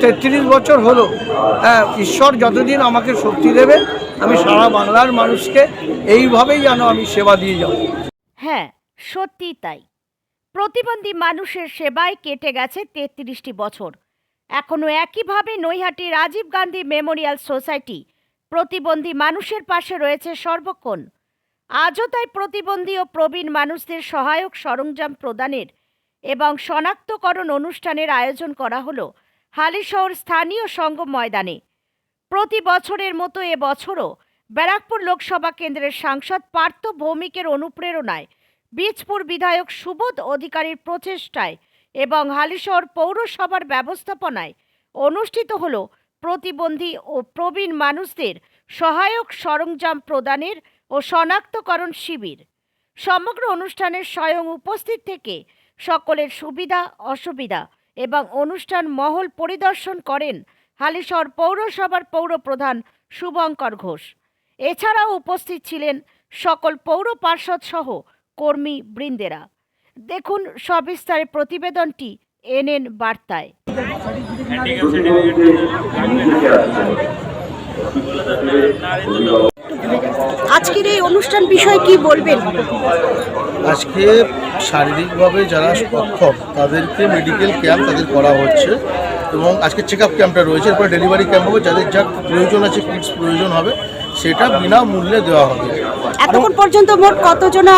তেত্রিশ বছর হলো হ্যাঁ ঈশ্বর যতদিন আমাকে শক্তি দেবে আমি সারা বাংলার মানুষকে এইভাবেই যেন আমি সেবা দিয়ে যাব হ্যাঁ সত্যি তাই। প্রতিবন্ধী মানুষের সেবায় কেটে গেছে তেত্রিশটি বছর। এখনও একইভাবে নৈহাটি রাজীব গান্ধী মেমোরিয়াল সোসাইটি প্রতিবন্ধী মানুষের পাশে রয়েছে সর্বক্ষণ। আজও তাই প্রতিবন্ধী ও প্রবীণ মানুষদের সহায়ক সরঞ্জাম প্রদানের এবং শনাক্তকরণ অনুষ্ঠানের আয়োজন করা হলো হালিশহর স্থানীয় সঙ্গম ময়দানে। প্রতি বছরের মতো এবছরও ব্যারাকপুর লোকসভা কেন্দ্রের সাংসদ পার্থ ভৌমিকের অনুপ্রেরণায় বীজপুর বিধায়ক সুবোধ অধিকারীর প্রচেষ্টায় এবং হালিশহর পৌরসভার ব্যবস্থাপনায় অনুষ্ঠিত হল প্রতিবন্ধী ও প্রবীণ মানুষদের সহায়ক সরঞ্জাম প্রদানের ও শনাক্তকরণ শিবির। সমগ্র অনুষ্ঠানের স্বয়ং উপস্থিত থেকে সকলের সুবিধা, অসুবিধা এবং অনুষ্ঠান মহল পরিদর্শন করেন হালিশহর পৌরসভার পৌরপ্রধান শুভঙ্কর ঘোষ। এছাড়াও উপস্থিত ছিলেন সকল পৌর পার্ষদ সহ কর্মী বৃন্দেরা। দেখুন সবিস্তারে প্রতিবেদনটি এনএন বার্তায়। আজকের এই অনুষ্ঠান বিষয়ে কি বলবেন? আজকে শারীরিকভাবে যারা সক্ষম তাদেরকে মেডিকেল ক্যাম্প তাদের করা হচ্ছে এবং আজকে চেক আপ ক্যাম্পটা রয়েছে। এরপর ডেলিভারি ক্যাম্প হবে। যাদের যা প্রয়োজন আছে কিটস প্রয়োজন হবে সেটা বিনা মূল্যে দেওয়া হবে। এতক্ষণ পর্যন্ত মোট কতজনা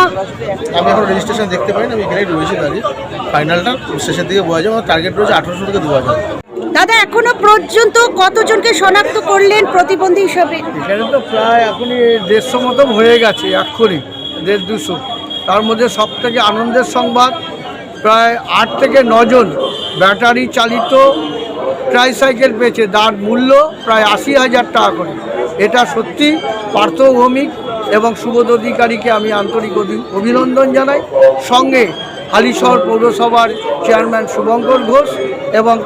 আমি এখন রেজিস্ট্রেশন দেখতে পাই না আমি এখানেই রয়েছি দাঁড়িয়ে। ফাইনালটা শেষের দিকে বোঝা যায়। আমার টার্গেট রয়েছে আঠারোশো থেকে দু হাজার। দাদা, এখনও পর্যন্ত কতজনকে শনাক্ত করলেন প্রতিবন্ধী হিসাবে? এখানে তো প্রায় এখনই দেড়শো মতো হয়ে গেছে, এক্ষুনি, দেড় দুশো। তার মধ্যে সব থেকে আনন্দের সংবাদ, প্রায় আট থেকে নজন ব্যাটারি চালিত ট্রাইসাইকেল পেয়েছে। তার মূল্য প্রায় আশি হাজার টাকা করে। এটা সত্যি পার্থভৌমিক এবং সুবোধ অধিকারীকে আমি আন্তরিক অভি- অভিনন্দন জানাই। সঙ্গে হালিশহর পৌরসভার চেয়ারম্যান শুভঙ্কর ঘোষ এবং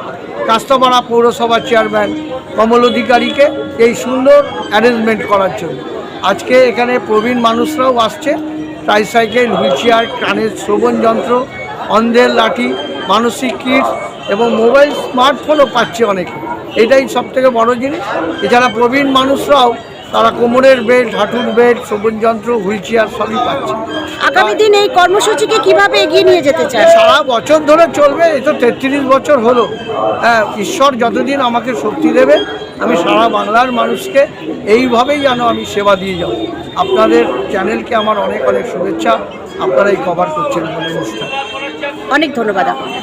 কাস্তাপাড়া পৌরসভার চেয়ারম্যান কমল অধিকারীকে এই সুন্দর অ্যারেঞ্জমেন্ট করার জন্য। আজকে এখানে প্রবীণ মানুষরাও আসছে। ট্রাইসাইকেল হুইল চেয়ার কানের শ্রবণ যন্ত্র, অন্ধের লাঠি, মানসিক কিট এবং মোবাইল স্মার্টফোনও পাচ্ছে অনেকে। এটাই সবথেকে বড় জিনিস। এছাড়া প্রবীণ মানুষরাও তারা কোমরের বেল্ট হাঁটুর বেল্ট শ্রবণ যন্ত্র হুইল চেয়ার সবই পাচ্ছে। আগামী দিন এই কর্মসূচিকে কীভাবে এগিয়ে নিয়ে যেতে চান? সারা বছর ধরে চলবে এই তো তেত্রিশ বছর হলো। হ্যাঁ ঈশ্বর যতদিন আমাকে শক্তি দেবে আমি সারা বাংলার মানুষকে এইভাবেই যেন আমি সেবা দিয়ে যাব। আপনাদের চ্যানেলকে আমার অনেক অনেক শুভেচ্ছা। আপনারা এই কভার করছেন বলে অনুষ্ঠান। অনেক ধন্যবাদ আপনাকে।